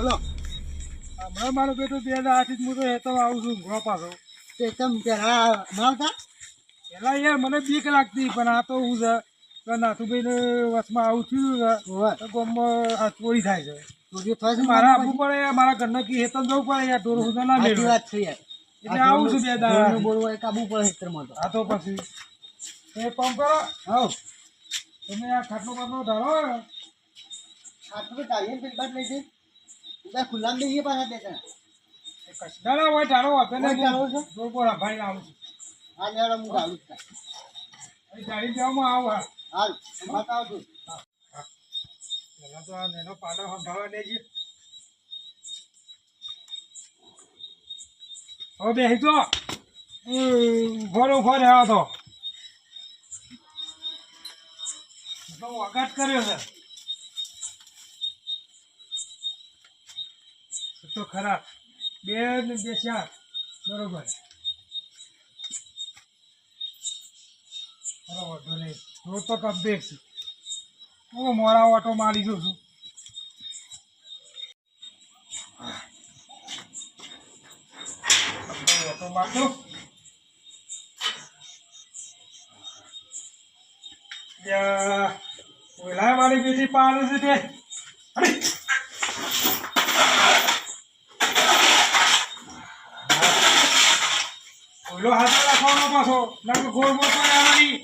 બોલો. હમણાં મારો બેટો બે હજાર આઠ હું તો હેતો આવું છું ઘણો પાછો. તે તમ પેલા મળતા પેલા યાર મને બીક લાગતી પણ આ તો હું છે. નાથુભાઈને વચમાં આવું થયું છે હોવે. તો ગામમાં ચોરી થાય છે. મારા આપવું પડે મારા ઘરના કી હેતન જવું પડે યાર ઢોર હું ના મેળવું. વાત છે યાર. એટલે આવું છું બે દાડા બોલવા એક કાબુ પડે હેતરમાં તો. આ તો પછી. એ પંપ કરો. હાઉ તમે આ ખાટલો બાટલો ઢાળો ખાટલો તો ટાળીએ ને પેલી બાજુ લઈ જઈ બધા ખુલ્લામાં દઈએ પાછા બે જણા. કશડાના હોય ઢાળો હતો ને છો? ઢોર બોલા ભાઈ આવું છું. આ લેડો હું ગાળું જ થાય. અહીં ઢાળી દેવામાં આવું હા. હાલ બતાવ છું પેલા તો આ નેનો પાડો સંભાળવા દેજે હવે બેસી તો. ફરો ફરે આવો તો તો વગાટ કર્યો છે. તો ખરાબ બે ને બે ચાર. બરોબર. હું મોરા ઓટો મારી દઉં છું. ઓટો મારતો ઓલા મારી બેટી પાડે છે! ઓલો હાથ રાખવાનો પાછો. નાખો ગોળ પણ આવવાની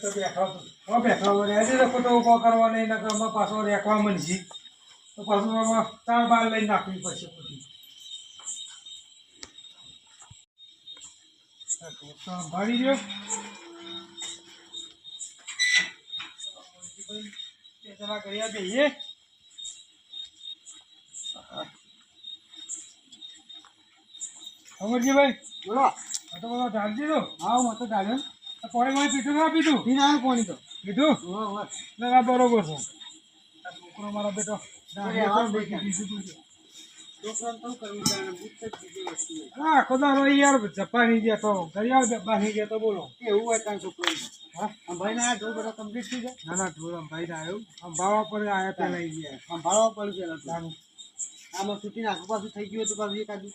તો બેઠો બેઠો. રહેજે ખોટો નહીં, નકર પાછો રેખવા મળશે તો પાછું આમાં બાર લઈને નાખવી પડશે પછી. સંભાળી રહ્યો તે કરી આપીએ અમરજીભાઈ બોલો. આ તો બોલો ઢાળ દીધો. હા હું તો ને. આ પાણી પીઠું ના પીધું? પી ના પાણી તો? પીધું. ના બરોબર છે. છોકરો મારો બેટો. હા ખુદા રો યાર જપાની ગયા તો ઘડિયાળ બાંધી ગયા તો બોલો. એવું હોય ત્યાં છોકરાને. હા આ ઢોર બધા complete થઈ જાય. ના ના ઢોરમ ભાઈ આવ્યું આમ પર આયા ત્યાં લઈ ગયા. સંભાળવા પડે પેલા આમાં છૂટીને આખું પાછું થઈ ગયું હતું પાછું એકાદું.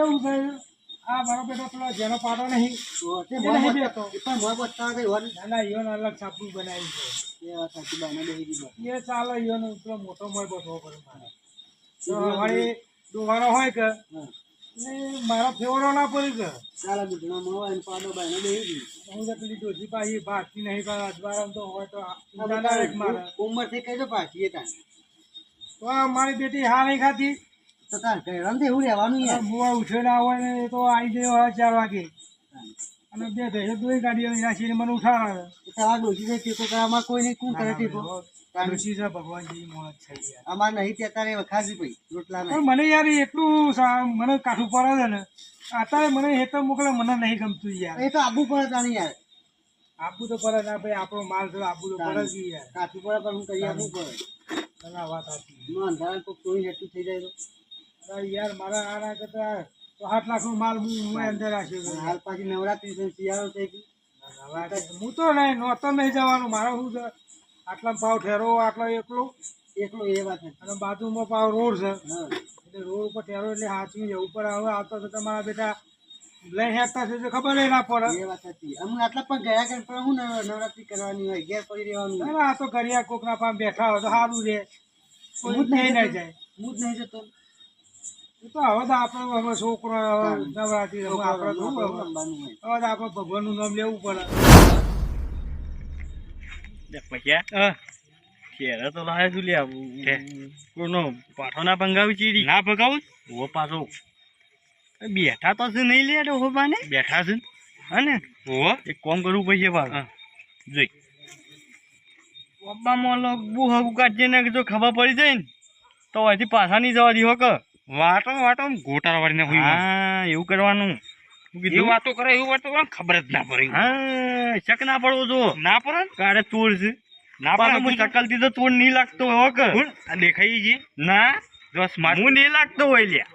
એવું થયું આ મારો બેટો પેલો જેનો પાડો નહીં. તો તે નહીં બેઠો. પણ મોં બચતા કઈ હોય ના ના ઈવન અલગ સાપડું બનાવી એ સાચી, બાને બેસી દીધો. એ ચાલો ઈવન પેલો મોટો મોય બધો પડે મારે. વળી હોય. કે? મારો ફેવરો ના પડી ગયો સારા દૂધણામાં મળવા એને પાડો બાને બેસી દીધો. હું તો પેલી ડોસી પાછી ભાગતી નહીં પણ અજવાળા તો હોય તો ચિંતા ના રહે કે મારે. ઉંમરથી કઈ તો પાછી એ તાણ. તો મારી બેટી હા નહીં ખાતી તો તાર ઘરેણાંથી એવું રહેવાનું યાર. મુવા ઉઠે ના હોય ને તો આવી ગયો હોય ચાર વાગે. અને બે ભેસો દોઈ ગાડીઓ નાખીને મને ઉઠાડે. એ તમારે ડોશી જાય ટેકો કરવામાં કોઈ નહીં કોણ કરે ટેકો ડોસી છે ભગવાનજી મોત છે અમારે નહીં તે તારે વખાજી ભાઈ રોટલા પણ મને યાર એટલું મને કાઠું પડે છે ને અત્યારે મને હેતર મોકલે મને નહીં ગમતું યાર. એ તો આબુ પડે તાણી યાર. આપવું તો પડે ના ભાઈ આપણો માલ છે આપવું તો પડે જ યાર. કાઠું પડે પણ હું કરી આપવું પડે. ના વાત સાચી એમાં અંધારા કોઈ કોઈ હેઠું થઈ જાય તો. યાર મારા આના કરતા તો આઠ લાખનું માલ હું હું અંદર રાખ્યો હાલ પાછી નવરાત્રી શિયાળો થઈ ગઈ હું તો નહીં નહોતો નહીં જવાનું. મારો શું છે આટલા પાવ ઠેરો આટલો એકલો? એકલો એ વાત હતી અને બાજુમાં પાવ રોડ છે. એટલે રોડ ઉપર ઠેરો એટલે હાથમી જવું પડે હવે આવતા તો તમારા બેટા લઈ હેરતા છે ખબર ના પડે. એ વાત હતી અમે આટલા પણ ગયા કે પણ હું નવરાત્રી કરવાની હોય ઘેર પડી રહેવાનું આ તો ઘડિયા કોકના પામ બેઠા હોય તો સારું રહે કોઈ હું જ ક્યાંય ના જાય. હું જ નહીં જતો. એ તો હવે તો આપણે હવે છોકરો નવરાત્રી આપણે હવે તો આપણે ભગવાનનું નામ લેવું પડે. ખેરે તો લાવે તું લે કોનો પાઠો ના ભંગાવી ચીડી ના ભગાવું ઓ પાછો બેઠા તો છે નહીં લે હો બાને બેઠા છે હને ઓ એક કોમ કરવું પડશે પાછું જોઈ પપ્પામાં લોક બુ હગું કાઢજે ને જો ખબર પડી જાય ને તો અહીંથી પાછા નહીં જવા દીધો કે વાટો વાટો ગોટાળા વાળીને હા એવું કરવાનું એવું વાતો કરે એવું વાતો ખબર જ ના પડી. હા શક ના પડવો જો. ના પડે કારે ચોર છે. ના પડે હું શકલથી તો ચોર નહીં લાગતો હવે કે? દેખાઈ છે? ના. જો સ્માર્ટ હું નહીં લાગતો હોય લ્યા.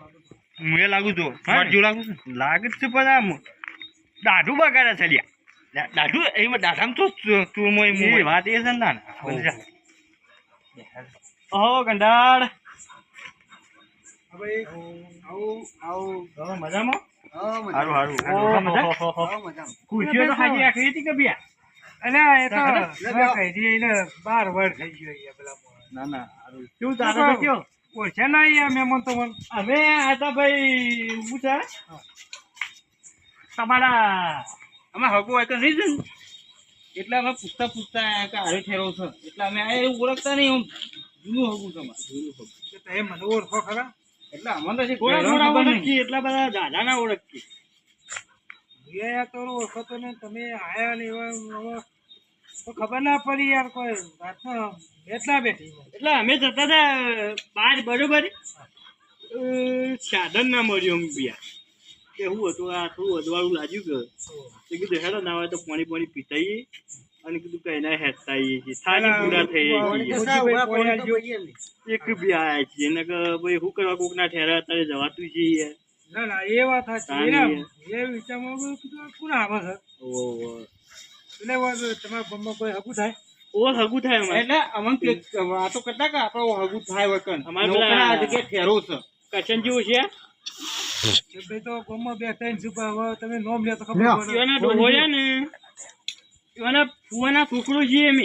હું એ લાગુ છું. સ્માર્ટ જેવું લાગુ છું? લાગે છે પણ આમ. દાઢું બગાડે છે લ્યા. દાઢું? એમાં દાઢામાં તો ચૂરમો વાત એ છે ને. ઓહો ગંડાળ હવે આવું આવું મજામાં. હારું હારું. ખુરશીઓ તો આખી હતી કે એ તો કહી દી એને બાર વર થઈ ગયો પેલા ના ના હારું. કેવું ચાલે કયો? ઓળખે ના મહેમાન તો મને અમે આ તો ભાઈ શું છે તમારા અમે હગું હોય તો નહીં એટલે અમે પૂછતા પૂછતા કે હારે ઠેરો છે. એટલે અમે એવું ઓળખતા નહીં આમ જૂનું હગું તમારે. જૂનું હગું. કે મને ઓળખો ખરા. એટલે અમને તો થોડા થોડા ઓળખીએ એટલા બધા દાદા ના ઓળખીએ. એ તો ઓળખતો ને તમે આયા ને એવા તો ખબર ના પડી યાર કોઈ. એટલા બેઠી એટલે અમે જતા હતા બહાર બરોબર. સાધન ના મળ્યું અમે બિયા કે હું હતું આ થોડું અદવાળું લાગ્યું કે. કીધું હેડો ના હોય તો પાણી પાણી પીતાઈએ. અને કીધું કઈ ના છીએ થાળી પૂરા થઈ નહીં. એક બી આયા છીએ. ને કે ભાઈ શું કરવા કોક ના ઠેરા અત્યારે જવાતું છે યાર ના ના એ વાત સાચી. એ એ વિચારમાં કીધું કોણ આવે છે? ઓહો. એટલે વાત તમારા ગામમાં કોઈ થાય? ઓ હગું થાય અમારે. એટલે અમન વાતો કરતા કે આપણો હગું થાય વકન અમારે પેલા આ જગ્યાએ ઠેરો છે. કચન જેવું છે? ભાઈ તો ગામમાં બે ત્રણ સુપા હવે તમે નોમ લે તો ખબર. પડે. ને. ઈવાના ફુવાના છોકરો છે એમ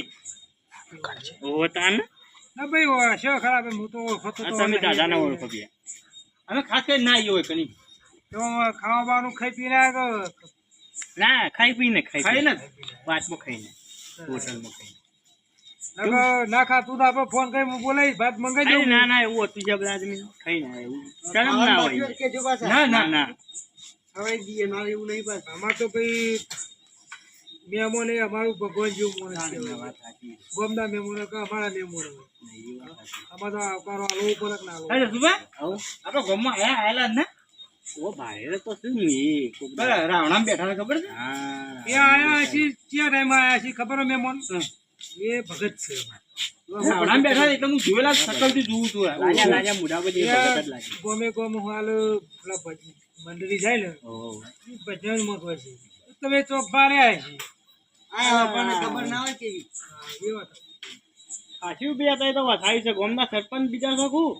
ઓ તાન. ના ભાઈ ઓ છે ખરાબ હું તો ઓળખતો તો તમે દાદા દાદાના ઓળખો અમે ખાસ કરીને ના હોય કની તો ખાવા બાવાનું ખાઈ પીને ના ખાઈ પીને ખાઈ ખાઈને વાતમાં ખાઈને હોટલમાં ખાઈને. ના ખાતું તો આપણે ફોન કરી બોલાવી ભાત મંગાઈ દઉં ના ના એવું હતું આદમી ખાઈને આવ્યા એવું. શરમ ના હોય. ના ના ના. હવે મારે એવું નહીં બસ આમાં તો ભાઈ મહેમાન એ અમારું ભગવાન જેવું માણસ છે. કે અમારા અમારે તો આવકારો આલવો પડે કે ના આલવો અરે સુભા આપણો ગામમાં આયા આયેલા ને? ઓ ભાઈ તો શું એ બરાબર બેઠા ખબર છે? એ આયા છે ક્યાં ટાઈમ આયા છે ખબર હે. મહેમાન એ ભગત છે રાવણામાં બેઠા એટલે હું જોયેલા સકલથી જોઉં છું. લાજા લાજા મોઢા પર લાગે. ગમે ગમે હાલ મંડળી જાય ને ભજન મત હોય છે તમે ચોક રહ્યા છે ખબર ના હોય કેવી. સાચું બે તો છે. ગામના સરપંચ બીજા શકું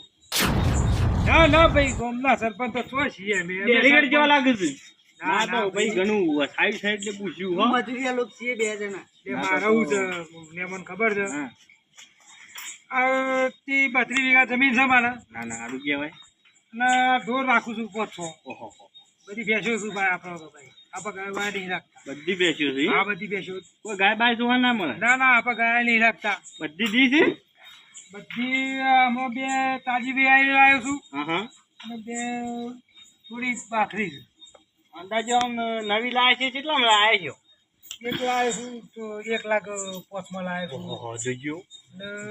ના ના ભાઈ ગામના સરપંચ તો છો છીએ અમે. અમે ડેલીગેટ જેવા લાગે છે. ના, ના ના, તો ભાઈ. ઘણું વસાવી છે એટલે પૂછ્યું હો. મજૂરિયા લોકો છીએ બે જણા. એ મારે છે મહેમાન ખબર છે. હા. આ તી બત્રીસ વીઘા જમીન છે મારા. ના ના સારું કહેવાય. અને ઢોર રાખું છું પાંચ છો. ઓહો બધી ભેંસો છું ભાઈ આપણો તો ભાઈ. આપણે ગાય વાય નહીં રાખતા. બધી બેસ્યો છે? આ બધી બેસ્યો કોઈ ગાય બાય જોવા ના મળે? ના ના આપણે ગાય નહીં રાખતા. બધી દી છે? બધી આમાં બે તાજી બી આવી છું. હા હા. અને બે થોડી પાખરી છે. અંદાજે આમ નવી લાવે છે કેટલા લાયા છો? એક લાવ્યો છું તો એક લાખ પોચમાં લાવ્યો છું. ઓહો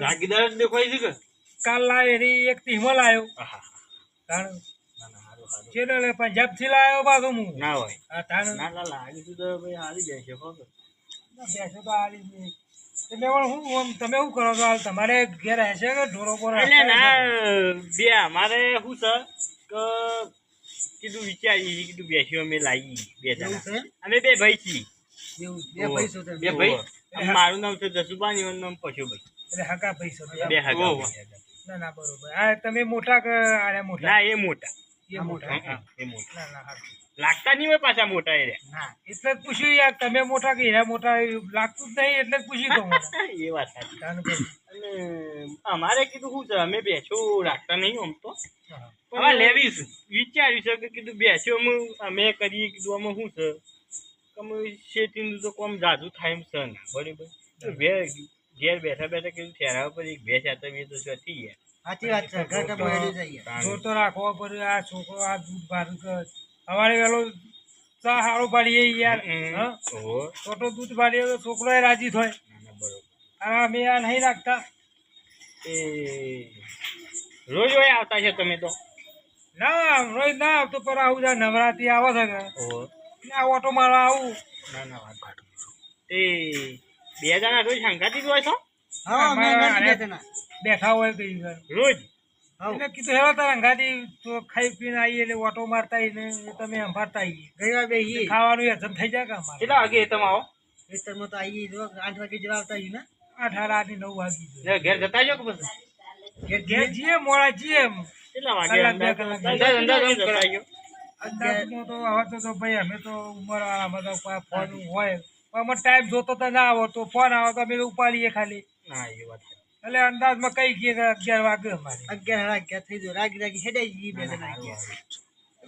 જાગીદાર દેખાય છે કે? કાલ લાવે એક તીમાં લાવ્યો આહા. તાણ પંજાબથી લાયો પાછો હું. ના હોય. આ તાન ના ના લાગી તું તો ભાઈ હારી બેસ્યો ખબર. બેસો તો હાલી. એટલે પણ હું આમ તમે શું કરો છો હાલ? તમારે ઘેર હશે કે ઢોરો પર એટલે ના બે અમારે શું છે કે કીધું વિચારી કીધું બેસ્યો અમે લાવી બે જણા અમે બે ભાઈ છીએ. બે છે. બે ભાઈ. મારું નામ છે જસુભાઈ એનું નામ પશુભાઈ એટલે હકા ભાઈ બે હકા ના ના બરોબર. આ તમે મોટા કે આ મોટા? ના એ મોટા. એ મોટા એ મોટા. ના ના હારું. લાગતા નહીં હોય પાછા મોટા એ. ના એટલે જ પૂછ્યું યાર તમે મોટા કે હીરા મોટા લાગતું જ નહીં એટલે જ પૂછ્યું તો એ વાત સાચી. અને અમારે કીધું શું છે અમે બેસો રાખતા નહીં આમ તો. હવે લેવીશ. વિચાર્યું છે કે કીધું બેસ્યો અમે અમે કરીએ કીધું અમે શું છે? અમે શેતીનું તો કોમ જાદુ થાય એમ છે ના. બરાબર? ઘેર બેઠા બેઠા કીધું ઠેરાવ પર એક ચાર તમે તો છે થઈ ગયા સાચી વાત છે ઘર તો બહેરી જઈએ. જોર તો રાખવો પડે આ છોકરો આ દૂધ ભારું કર સવારે વહેલો ચા સારો પાડીએ યાર તો દૂધ પાડીએ તો છોકરો રાજી થાય. ના, ના, બરોબર. અમે આ નહીં રાખતા. એ રોજ હોય આવતા છે તમે તો? ના રોજ ના આવતો પર આવું જા નવરાત્રી આવે છે ને. આ ઓટો મારવા આવું. ના ના વાત. તે બે જણા રોજ સંગાતી જ હોય છો બેઠા હોય કઈ રોજ? એટલે કીધું હેલો તાર અંગાથી તો ખાઈ પીને આવીએ એટલે ઓટો મારતા તમે સંભાળતા આવીએ. ગઈ બે ખાવાનું યજન થઈ જાય કે કેટલા વાગે તમે આવો? ખેતરમાં તો આવીએ જો આઠ વાગે જેવા આવતા આવ્યું ને. આઠ સાડા આઠ નવ વાગી ઘેર જતા જો કે પછી? ઘેર જઈએ. મોડા જઈએ કેટલા અંદાજ અંદાજ તો હવે ભાઈ અમે તો ઉંમરવાળા બધા કોઈ ફોન હોય. પણ અમે ટાઈમ જોતો તો ના આવો તો ફોન આવે તો અમે તો ઉપાડીએ ખાલી. ના એ વાત એટલે અંદાજમાં કઈ ગઈ કે અગિયાર વાગે અમારે. અગિયાર સાડા અગિયાર થઈ ગયો. રાગી રાગી હેડાઈ ગઈ બે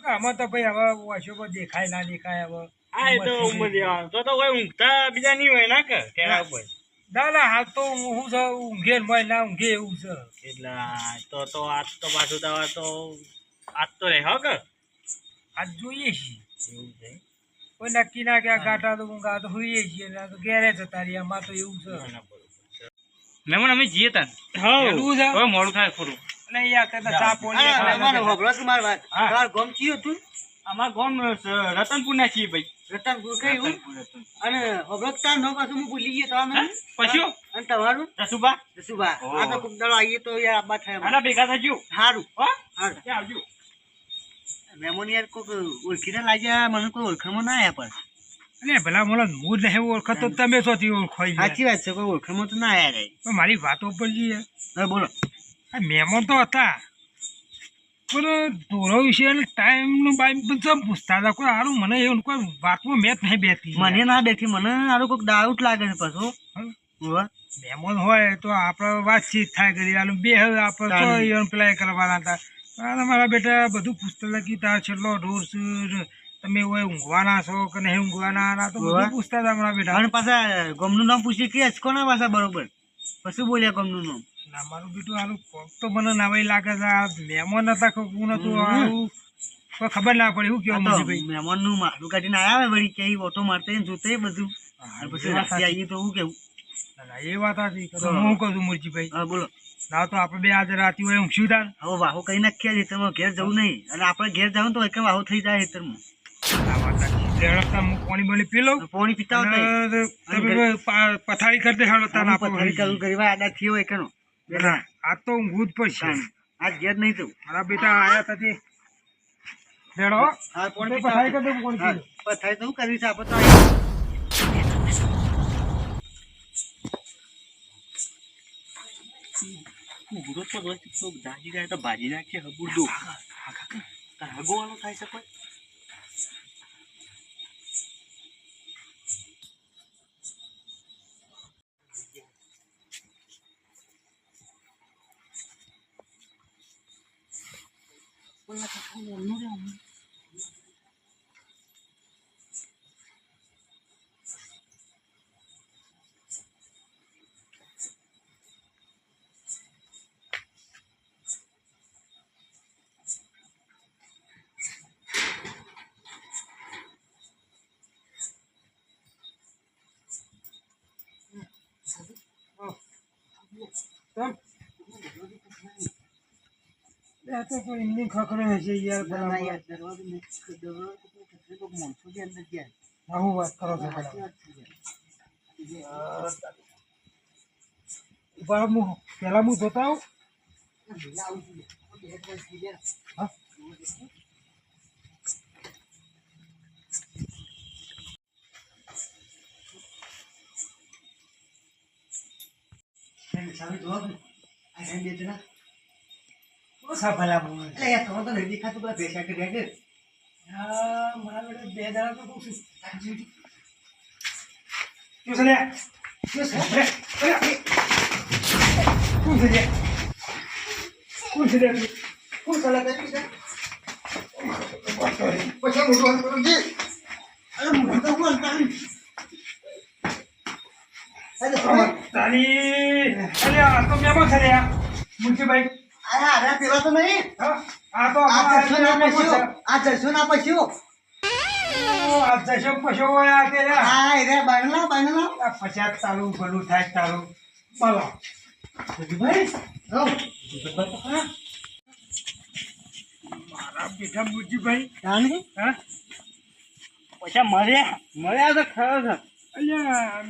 આમાં તો ભાઈ હવે વર્ષો પણ દેખાય ના દેખાય હવે. હા એ તો ઉંમર તો તો કોઈ ઊંઘતા બીજા નહીં હોય ના કે? તેના ઉપર ના ના હાલ તો હું હું છે ઊંઘે ને ના ઊંઘે એવું છે. એટલે તો તો આજ તો પાછું દવા તો આજ તો રહે હો કે? આજ જોઈએ છીએ. એવું છે? કોઈ નક્કી ના કે ગાંઠા તો ઊંઘા તો હોઈએ છીએ ને આ તો ઘેરે જતા રહીએ આમાં તો એવું છે. મહેમાન અમે જઈએ તાન? હવે મોડું થાય અમારા રતનપુર ના છીએ ભાઈ. રતનપુર કયું? અને કે તારું પાછું હું ભૂલી ગયો તમે પછી? અને તમારું? રસુબા રસુભા આ તો ખૂબ દાડો આવીએ તો યાર આબા થાય. ભેગા થજો. સારું હો? સારું આવજો. મેમોનિયર યાર કોઈક ઓળખીને લાગ્યા મને કોઈ ઓળખાણમાં ના આવ્યા પણ. અલે ભલા મોલા હું નહીં ઓળખતો તમે શોથી ઓળખો સાચી વાત છે કોઈ ઓળખાણમાં તો ના આવ્યા પણ મારી વાતો જઈએ. બોલો. આ મહેમાન તો હતા. પણ ધોરો વિશે ટાઈમનું બાઈમ પણ ચમ પૂછતા હતા. કોઈ સારું મને એવું કોઈ વાતમાં મેચ નહીં બેઠી. મને ના બેઠી મને સારું કોઈક ડાઉટ લાગે છે પાછો. હમ. મહેમાન હોય તો આપણે વાતચીત થાય કરી આનું બે હવે આપણે પેલા કરવાના હતા. મારા બેટા બધું પૂછતા લખી તા તાર છેલ્લો ઢોર તમે હોય ઊંઘવાના છો કે નહીં ઊંઘવાના? આ તો બધું પૂછતા હતા મારા બેટા. અને પાછા ગમનું નામ પૂછી કે છે? કોના પાછા બરોબર? પછી બોલ્યા ગમનું નામ? ના મારું બેટું આનું પગ તો મને નવાઈ લાગે છે. આ મહેમાન હતા કે નતું આવું કોઈ ખબર ના પડી શું કેવું મને ભાઈ? મહેમાનનું માથું કાઢીને આવ્યા વળી કે ઓટો મારતે જોતે બધું. પછી રાતે આવીએ તો હું કેવું? ના, એ વાત હતી હા. હું કહું છું મુરજીભાઈ હા બોલો. ના તો આપણે બે આજે રાતે હોય ઊંઘ્યું તાર. હવે વાહો કઈ નાખ્યા ખેતરમાં ઘેર જવું નહીં. અને આપણે ઘેર જવું તો એક વાહો થઈ જાય ખેતરમાં. આ. પાણી બોલી પી લઉં પાણી પીતા પથારી કરી હાલો તાર તો પથારી કરું કરી આડા થયો હોય ના આ તો ઊંઘવું જ પડશે આજ ઘેર નહીં જવું મારા બેટા આયા હતા તે. લેડો પાણી પથારી કરી દે પાણી પી લે. પથારી તો શું છે આપણે તો તો તો તો ભાજી નાખશે હબુડો. હગો વાળો થાય છે કોઈ? Wala ka kaya, no lang. તો એમની ખખડે હશે યાર ભલા યાર. દરવાજો તો કોઈ ખતરે માણસો અંદર. આવું વાત કરો છો હું પેલા હું જોતા આવું ઓછા ભલા મોણ. અલે યાર, તમે તો નહીં દેખાતું ભેંસા કર્યા કે. હા, મારા બેટા બે દાડા તો બહુ છું. શું છે? શું છે? શું છે? શું છે લે તું? શું છે? પૈસા મોટું હાથ કરો જી. અરે મોટું તો કરો તારી અરે આ તો મેં આ. મુનશીભાઈ અરે આરા પેલા તો નહીં. આ તો આ જશો ના. છે. આ જશો ના. ઓ, આ જશો પશો હોય આ તે. હા, રે, બાંધલા, બાંધલા. આ પચાસ તારું ભલું થાય તારું બોલો ભાઈ, હો. મારા બેટા મુરજીભાઈ જાણી? હા પૈસા મળ્યા મળ્યા તો ખરો છે અલ્યા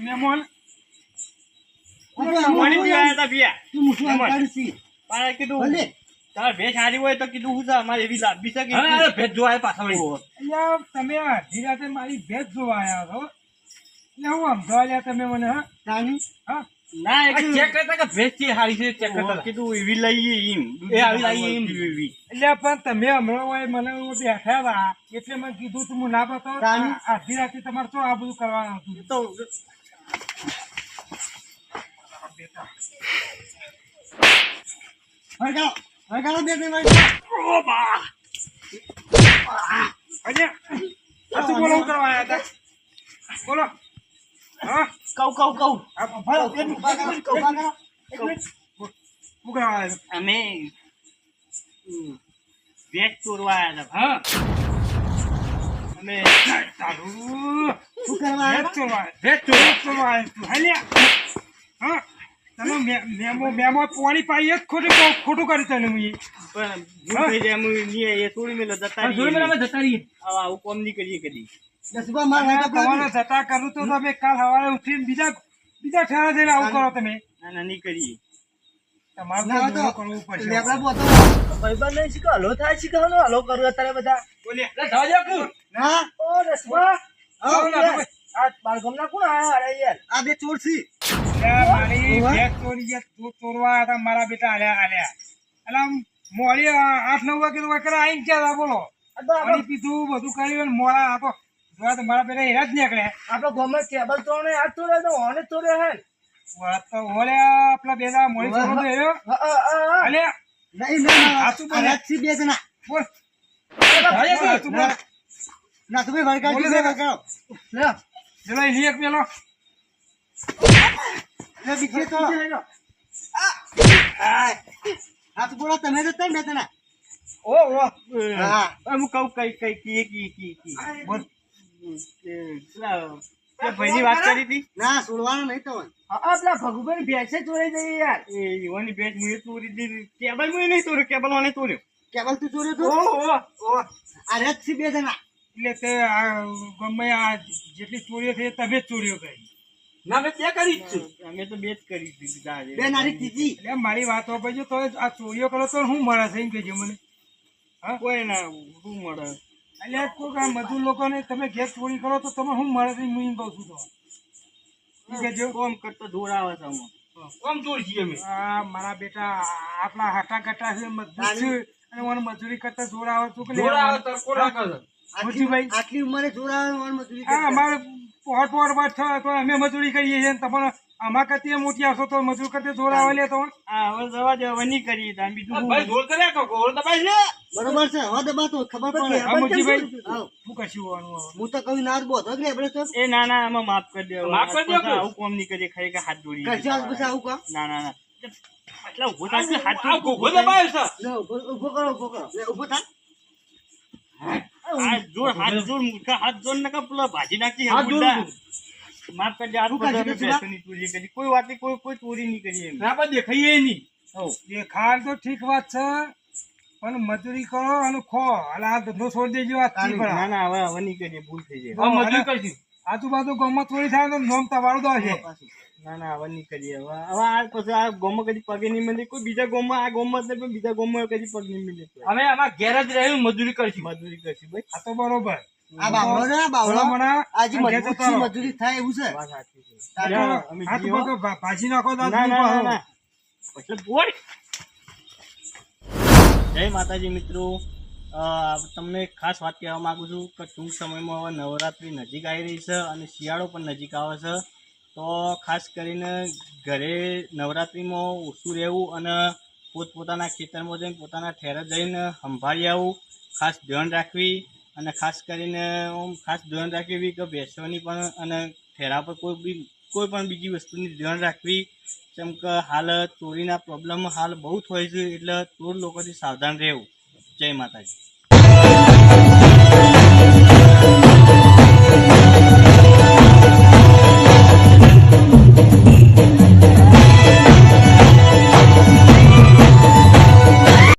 પીવા પિયા તું છી. મારે કીધું. તાર ભેંસ સારી હોય તો કીધું હું છે અમારે એવી લાંબી છે કે અરે, જોવા જોવાય પાછા વળી અલ્યા તમે અડધી રાતે મારી ભેજ જોવા આવ્યા છો. એટલે હું સમજાવા લ્યા તમે મને હા? તાની હા? ના એક ચેક કરતા કે ભેજ છે હારી છે ચેક કરતા કીધું એવી લઈએ એમ. એ આવી લાવીએ એમ. એટલે પણ તમે હમણાં હોય મને બેઠા હતા એટલે મેં કીધું તું ના બતાવો? આધી રાતે તમારે શું આ બધું કરવાનું હતું? તો હરગાવ હરગાવ બે બે ભાઈ અરે આ શું બોલો કરવા આવ્યા હતા? બોલો. હા? કહું કહું કહું આ ભરો, એક મિનિટ, એક મિનિટ, એક મિનિટ, હતા? અમે ભેંસ ચોરવા આવ્યા હતા. હા? અમે તારું શું કરવા ભેટ ચોરવા આવ્યા. ભેટ ચોરવા- ચોરવા આવ્યા તું. હાલ્યા. હા? તને મેમો મેમો પોણી પાઈ જ ખોટું ખોટું કર્યું તને મેં. પણ ભૂલ થઈ જાય અમે નહીં એ તોડી મેલો જતા હા, જોઈ મને જતા રહીએ. આવા આવું કોમ નહીં કરીએ કદી. અને તમારે જતા કરું તો તમે કાલ સવારે ઉઠીને બીજા બીજા ઠેરા જઈને આવું કરો તમે. ના ના નહીં કરીએ. તમારે ના, તો તો કરવું પડશે. લેબડા બોતો ભાઈબંધ નહીં શીખો હલો થાય શીખો હલો કરું અત્યારે બધા. બોલે, લે, જવા દે તું. ના. ઓ ને, તમે. આ બાળગમના કોણ? આયા અરે યાર આ બે ચોર છે. મારી. ચોરી છે, તું ચોરવા હતા, મારા બેટા આલ્યા હાલ્યા એટલે મોડી આઠ નવ વાગે તો વખત આવીને ક્યાં બોલો. પાણી પીધું બધું કર્યું મોડા આ તો તો મારા બેટા હેરા જ નીકળ્યા આપડે ગમે કેબલ તોડે આ તોડે તો ઓને તોડે હે. વાત તો મોડી ચોરો તો હેર્યો અલ્યા નહીં નહીં સાચું બોલે. રાતથી બે જણા. બોલ. દે તું. ના તમે વળગાડ બે વળગાડો. લે, પેલો એક પેલો. લે બીજે તો હાથ બોલો તમે તો તઈ બે ઓ ઓ. હા. અમુક કહું કઈ કઈ કી કી કી કી બોલ. એ, પેલા તે ભાઈની વાત કરી હતી? ના છોડવાનું નહીં તો આપલા ભગુભાઈ ભેંસે ચોરી જઈ યાર. એ યુવાની ભેંસ મુએ ચોરી દીધી કેબલ મુએ નહીં ચોર્યો કેબલ ઓને ચોર્યો. કેબલ તું ચોર્યો તો ઓ ઓ. આ બે જણા. એટલે તે ગમે આ જેટલી ચોરીઓ થઈ તમે જ ચોરીઓ કરી. ના મેં બે કરી જ અમે તો બે જ કરી દીધી આજે બે નારી ત્રીજી એટલે મારી વાત વાપરજો તો આ ચોરીઓ કરો તો શું મળે છે એમ કહેજો મને? હા? કોઈ ના શું મળે? એટલે કોઈક આ મજૂર લોકોને તમે ઘેર ચોરી કરો તો તમે શું મળે છે હું એમ કહું છું તો. કહેજો? કોમ કરતો દોર આવે છે કોમ ચોર છીએ અમે. આ મારા બેટા આટલા હાટા કટા છે મજબૂત છે અને મને મજૂરી કરતા જોર આવે તો કે આટલી ઉંમરે જોડાવાનું મજૂરી હા અમારે પોહટ પોહટ વાત થાય તો અમે મજૂરી કરીએ છીએ ને તમારે આમાં કરતી મોટી આવશો તો મજૂર કરતે જોર આવે લે તો. હા હવે જવા દે હવે કરીએ તાન બીજું ભાઈ જોર કરે ગોળ દબાઈ લે બરોબર છે હવે દબાતો ખબર પડે. હા. કશું હોવાનું હું તો કહું ના કે આપણે તો એ ના ના આમાં માફ કરી દે માફ કરી દો કે? આવું કોમ નહીં કરીએ ખરેખર હાથ જોડી આવું ના ના ના. એટલે ઊભો થાય હાથ આ દબાયો છે. ઊભો ઊભો કરો ઊભો કરો. ઊભો થા હાથ જોડ હાથ જોડ મૂર્ખા હાથ જોડ નકા પેલા ભાજી નાખી હાથ જોડ માફ કરી દે આ શું બધા કાઢી અમે ચોરી કરી. કોઈ વાત નહીં, કોઈ કોઈ ચોરી નહીં કરી એમ. આપણે દેખાઈએ નહીં. દેખાડ તો ઠીક વાત છે પણ મજૂરી કરો અને ખો. એટલે આ ધંધો છોડી દેજો ના ના હવે હવે નહીં કરીએ ભૂલ થઈ જાય. મજૂરી કરશું. આજુબાજુ ગામમાં ચોરી થાય તો નોમ તમારું તો હશે ના ના આવા નહીં કરીએ હવે હવે આ પછી આ ગોમાં કદી પગે નહીં મળે કોઈ બીજા ગોમાં આ ગોમાં જ નહીં પણ બીજા ગોમાં કદી પગ નહીં મળે અમે આમાં ઘેર જ રહ્યું મજૂરી કરશું. મજૂરી કરશું ભાઈ. આ તો બરોબર. આ બાવળો ને બાવળો. આજે. મજૂરી થાય એવું છે. આ તો ભાજી નાખો તો ના ના ના એટલે બોલ. જય માતાજી મિત્રો. તમને ખાસ વાત કહેવા માંગુ છું કે ટૂંક સમયમાં હવે નવરાત્રી નજીક આવી રહી છે અને શિયાળો પણ નજીક આવે છે. તો ખાસ કરીને ઘરે નવરાત્રિમાં ઓછું રહેવું અને પોતપોતાના ખેતરમાં જઈને પોતાના ઠેરે જઈને સંભાળી આવવું, ખાસ ધ્યાન રાખવી અને ખાસ કરીને ખાસ ધ્યાન રાખવી કે બેસવાની પણ અને ઠેરા પર કોઈ બી, કોઈ પણ બીજી વસ્તુની ધ્યાન રાખવી. જેમ કે હાલ ચોરીના પ્રોબ્લેમ હાલ બહુ હોય છે એટલે ચોર લોકોથી સાવધાન રહેવું. જય માતાજી.